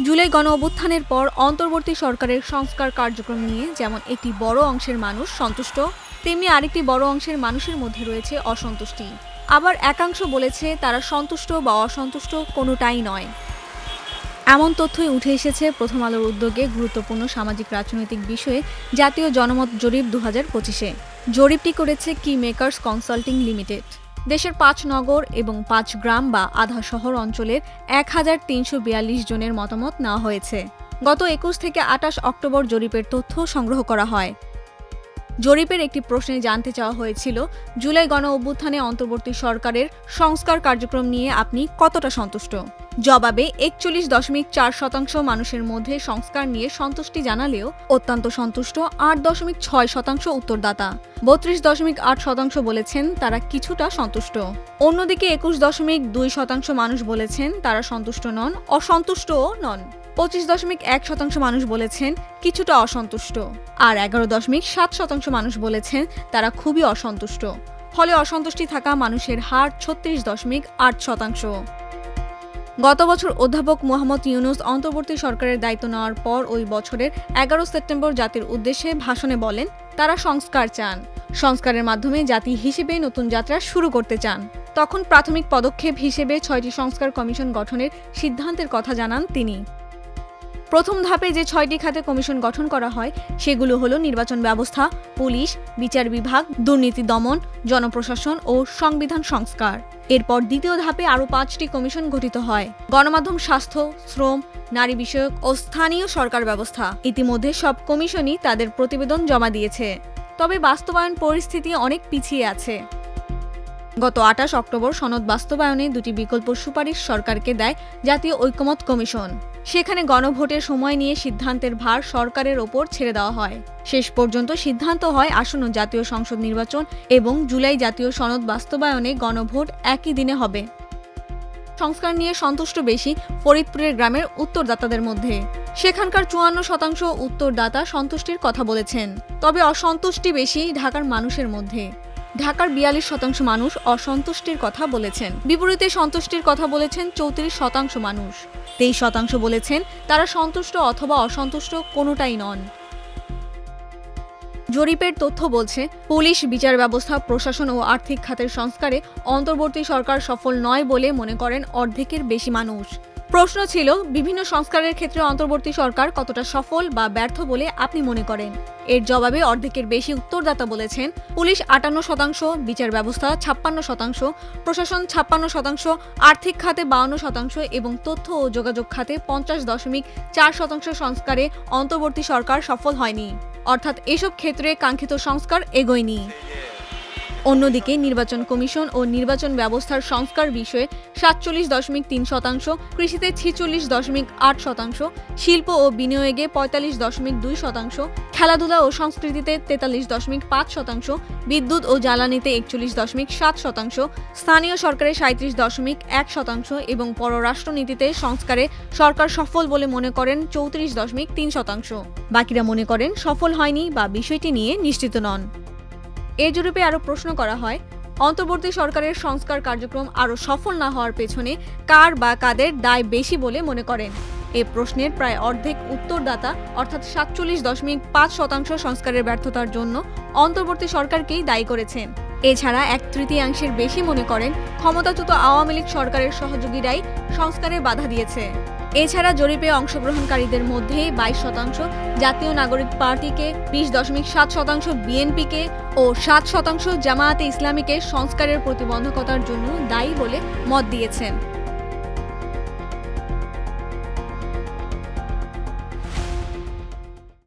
জুলাই গণ অভ্যুত্থানের পর অন্তর্বর্তী সরকারের সংস্কার কার্যক্রম নিয়ে যেমন একটি বড় অংশের মানুষ সন্তুষ্ট, তেমনি আরেকটি বড় অংশের মানুষের মধ্যে রয়েছে অসন্তুষ্টি। আবার একাংশ বলেছে তারা সন্তুষ্ট বা অসন্তুষ্ট কোনোটাই নয়। এমন তথ্যই উঠে এসেছে প্রথম আলোর উদ্যোগে গুরুত্বপূর্ণ সামাজিক রাজনৈতিক বিষয়ে জাতীয় জনমত জরিপ দু হাজার পঁচিশে। জরিপটি করেছে কি মেকার্স কনসাল্টিং লিমিটেড দেশের পাঁচ নগর এবং পাঁচ গ্রাম বা আধা শহর অঞ্চলের এক হাজার তিনশো বিয়াল্লিশ জনের মতামত নেওয়া হয়েছে। গত একুশ থেকে আটাশ অক্টোবর জরিপের তথ্য সংগ্রহ করা হয়। জরিপের একটি প্রশ্নে জানতে চাওয়া হয়েছিল, জুলাই গণ অভ্যুত্থানে অন্তর্বর্তী সরকারের সংস্কার কার্যক্রম নিয়ে আপনি কতটা সন্তুষ্ট? জবাবে একচল্লিশ দশমিক চার শতাংশ মানুষের মধ্যে সংস্কার নিয়ে সন্তুষ্টি জানালেও অত্যন্ত সন্তুষ্ট আট দশমিক ছয় শতাংশ উত্তরদাতা। বত্রিশ দশমিক আট শতাংশ বলেছেন তারা কিছুটা সন্তুষ্ট। অন্যদিকে একুশ দশমিক দুই শতাংশ মানুষ বলেছেন তারা সন্তুষ্ট নন, অসন্তুষ্টও নন। পঁচিশ দশমিক এক শতাংশ মানুষ বলেছেন কিছুটা অসন্তুষ্ট। আর এগারো দশমিক সাত শতাংশ মানুষ বলেছেন তারা খুবই অসন্তুষ্ট। ফলে অসন্তুষ্টি থাকা মানুষের হার ছত্রিশ দশমিক আট শতাংশ। গত বছর অধ্যাপক মোহাম্মদ ইউনুস অন্তর্বর্তী সরকারের দায়িত্ব নেওয়ার পর ওই বছরের এগারো সেপ্টেম্বর জাতির উদ্দেশ্যে ভাষণে বলেন, তারা সংস্কার চান। সংস্কারের মাধ্যমে জাতি হিসেবে নতুন যাত্রা শুরু করতে চান। তখন প্রাথমিক পদক্ষেপ হিসেবে ছয়টি সংস্কার কমিশন গঠনের সিদ্ধান্তের কথা জানান তিনি। প্রথম ধাপে যে ছয়টি খাতে কমিশন গঠন করা হয়, সেগুলো হলো নির্বাচন ব্যবস্থা, পুলিশ, বিচার বিভাগ, দুর্নীতি দমন, জনপ্রশাসন ও সংবিধান সংস্কার। এরপর দ্বিতীয় ধাপে আরও পাঁচটি কমিশন গঠিত হয়। গণমাধ্যম স্বাস্থ্য, শ্রম, নারী বিষয়ক ও স্থানীয় সরকার ব্যবস্থা। ইতিমধ্যে সব কমিশনই তাদের প্রতিবেদন জমা দিয়েছে। তবে বাস্তবায়ন পরিস্থিতি অনেক পিছিয়ে আছে। গত আঠাশ অক্টোবর সনদ বাস্তবায়নে দুটি বিকল্প সুপারিশ সরকারকে দেয় জাতীয় ঐকমত কমিশন। সেখানে গণভোটের সময় নিয়ে সিদ্ধান্তের ভার সরকারের ওপর ছেড়ে দেওয়া হয়। শেষ পর্যন্ত সিদ্ধান্ত হয় আসন্ন জাতীয় সংসদ নির্বাচন এবং জুলাই জাতীয় সনদ বাস্তবায়নে গণভোট একই দিনে হবে। সংস্কার নিয়ে সন্তুষ্ট বেশি ফরিদপুরের গ্রামের উত্তরদাতাদের মধ্যে। সেখানকার চুয়ান্ন শতাংশ উত্তরদাতা সন্তুষ্টির কথা বলেছেন। তবে অসন্তুষ্টি বেশি ঢাকার মানুষের মধ্যে। ঢাকার বিয়াল্লিশ শতাংশ মানুষ অসন্তুষ্টির কথা বলেছেন। বিপরীতে সন্তুষ্টির কথা বলেছেন চৌত্রিশ শতাংশ মানুষ। তেইশ শতাংশ বলেছেন তারা সন্তুষ্ট অথবা অসন্তুষ্ট কোনোটাই নন। জরিপের তথ্য বলছে, পুলিশ, বিচার ব্যবস্থা, প্রশাসন ও আর্থিক খাতের সংস্কারে অন্তর্বর্তী সরকার সফল নয় বলে মনে করেন অর্ধেকের বেশি মানুষ। প্রশ্ন ছিল, বিভিন্ন সংস্কারের ক্ষেত্রে অন্তর্বর্তী সরকার কতটা সফল বা ব্যর্থ বলে আপনি মনে করেন? এর জবাবে অর্ধেকের বেশি উত্তরদাতা বলেছেন, পুলিশ আটান্ন শতাংশ, বিচার ব্যবস্থা ছাপ্পান্ন শতাংশ, প্রশাসন ছাপ্পান্ন শতাংশ, আর্থিক খাতে বাউন্ন শতাংশ এবং তথ্য ও যোগাযোগ খাতে পঞ্চাশ দশমিক চার শতাংশ সংস্কারে অন্তর্বর্তী সরকার সফল হয়নি। অর্থাৎ এসব ক্ষেত্রে কাঙ্ক্ষিত সংস্কার এগোয়নি। অন্যদিকে নির্বাচন কমিশন ও নির্বাচন ব্যবস্থার সংস্কার বিষয়ে সাতচল্লিশ দশমিক তিন শতাংশ, কৃষিতে ছিচল্লিশ দশমিক আট শতাংশ, শিল্প ও বিনিয়োগে পঁয়তাল্লিশ দশমিক দুই শতাংশ, খেলাধুলা ও সংস্কৃতিতে তেতাল্লিশ দশমিক পাঁচ শতাংশ, বিদ্যুৎ ও জ্বালানিতে একচল্লিশ দশমিক সাত শতাংশ, স্থানীয় সরকারে সাঁত্রিশ দশমিক এক শতাংশ এবং পররাষ্ট্রনীতিতে সংস্কারে সরকার সফল বলে মনে করেন চৌত্রিশ দশমিক তিন শতাংশ। বাকিরা মনে করেন সফল হয়নি বা বিষয়টি নিয়ে নিশ্চিত নন। এ জরিপে আরও প্রশ্ন করা হয়, অন্তর্বর্তী সরকারের সংস্কার কার্যক্রম আরও সফল না হওয়ার পেছনে কার বা কাদের দায় বেশি বলে মনে করেন? এ প্রশ্নের প্রায় অর্ধেক উত্তরদাতা, অর্থাৎ সাতচল্লিশ দশমিক পাঁচ শতাংশ সংস্কারের ব্যর্থতার জন্য অন্তর্বর্তী সরকারকেই দায়ী করেছেন। এছাড়া এক তৃতীয়াংশের বেশি মনে করেন, ক্ষমতাচ্যুত আওয়ামী লীগ সরকারের সহযোগীরাই সংস্কারে বাধা দিয়েছে। এছাড়া জরিপে অংশগ্রহণকারীদের মধ্যে বাইশ শতাংশ জাতীয় নাগরিক পার্টিকে, বিশ দশমিক সাত শতাংশ বিএনপিকে ও সাত শতাংশ জামায়াতে ইসলামীকে সংস্কারের প্রতিবন্ধকতার জন্য দায়ী বলে মত দিয়েছেন।